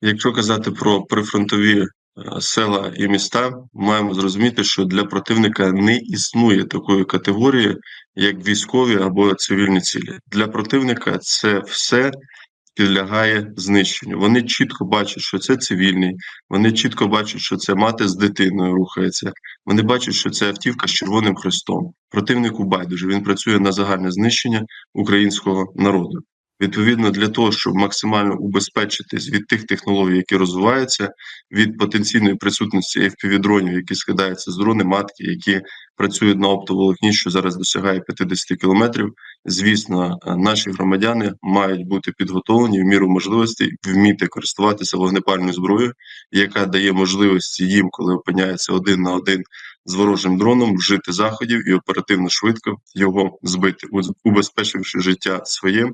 Якщо казати про прифронтові е, села і міста, маємо зрозуміти, що для противника не існує такої категорії, як військові або цивільні цілі. Для противника це все підлягає знищенню. Вони чітко бачать, що це цивільний, вони чітко бачать, що це мати з дитиною рухається. Вони бачать, що це автівка з червоним хрестом. Противнику байдуже він працює на загальне знищення українського народу. Відповідно, для того, щоб максимально убезпечитись від тих технологій, які розвиваються, від потенційної присутності FPV-дронів, які скидаються з дрони, матки, які працюють на оптоволокні, що зараз досягає 50 кілометрів. Звісно, е, наші громадяни мають бути підготовлені в міру можливостей вміти користуватися вогнепальною зброєю, яка дає можливості їм, коли опиняється один на один з ворожим дроном, вжити заходів і оперативно швидко його збити, убезпечивши життя своє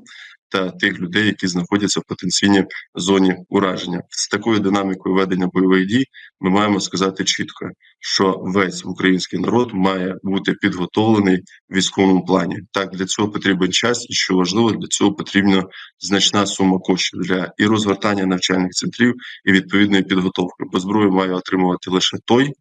та тих людей, які знаходяться в потенційній зоні ураження. З такою динамікою ведення бойових дій ми маємо сказати чітко, що весь український народ має бути підготовлений в військовому плані. Так для цього потрібен час, і що важливо, для цього потрібна значна сума коштів для і розгортання навчальних центрів, і відповідної підготовки. Бо зброю має отримувати лише той.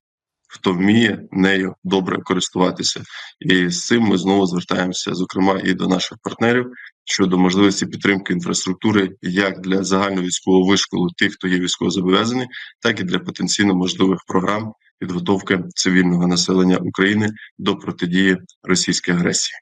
Хто вміє нею добре користуватися, і з цим ми знову звертаємося, зокрема, і до наших партнерів щодо можливості підтримки інфраструктури як для загальновійськового вишколу тих, хто є військовозобов'язаний, так і для потенційно можливих програм підготовки цивільного населення України до протидії російській агресії.